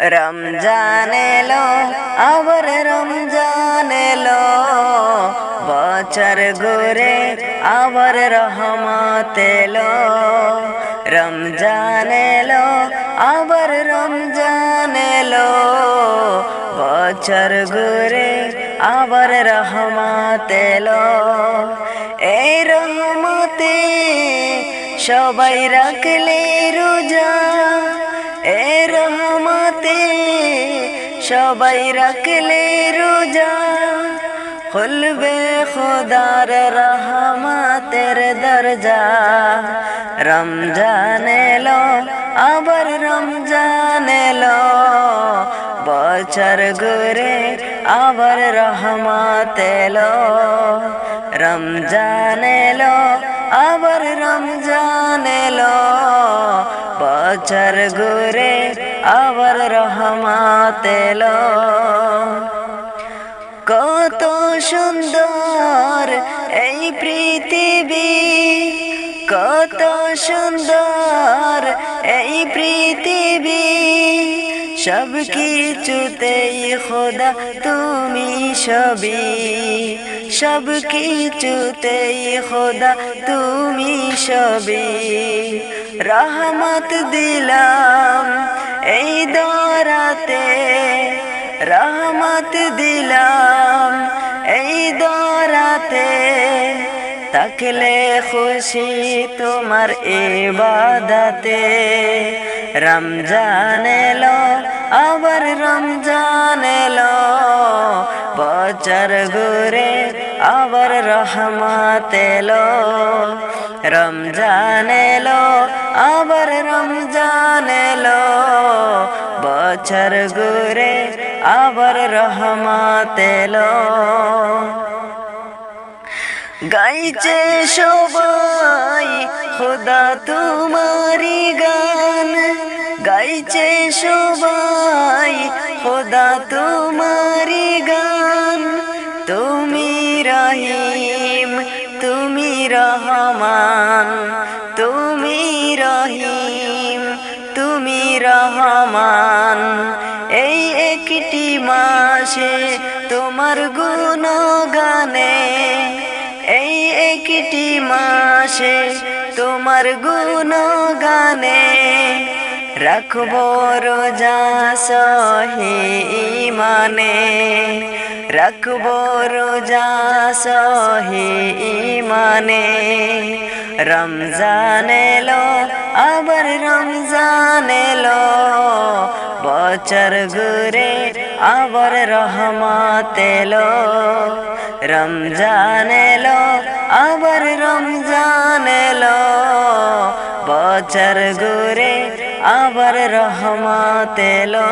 রমজান এলো, আবার রমজান এলো। বছর ঘুরে আবার রহমত এলো। রমজান এলো, আবার রমজান এলো। বছর ঘুরে আবার রহমত এলো। এই রহমতে সবাই রাখলে রোজা। এ রহমতে সবাই রাখলে রোজা। খুলবে খোদার রহমতের দরজা। রমজান এলো, আবার রমজান এলো। বছর ঘুরে আবার রহমত এলো। রমজান এলো, আবার রমজান এলো। বছর ঘুরে আবার রহমত এলো। কত সুন্দর এই পৃথিবী, কত সুন্দর এই পৃথিবী। সব কিছুতেই খোদা তুমি সবই, সব কিছুতেই খোদা তুমি সবই। রহমত দিলাম, এই দরাতে রহমত দিলাম, এই দরাতে তাকলে খুশি তোমার ইবাদতে। রমজান এলো, আবার রমজান এলো, বছর ঘুরে আবার রহমত এলো। রমজান এলো, আবার রমজান এলো। বছর ঘুরে আবার রহমত এলো। গাইছে সবাই, খোদা তোমারি গান। গাইছে সবাই, খোদা তোমারি গান। তুমি তুমি রহমান, তুমি রহিম, তুমি রহমান। এই একটি মাসে তোমার গুণ গানে এই একটি মাসে তোমার গুণ গানে রাখব রোজা সহি ইমানে, রাখব রোজা সহি ইমানে রমজান এলো, আবার রমজান এলো। বছর ঘুরে আবার রহমত এলো। রমজান এলো, আবার রমজান এলো। বছর ঘুরে আবার রহমত এলো।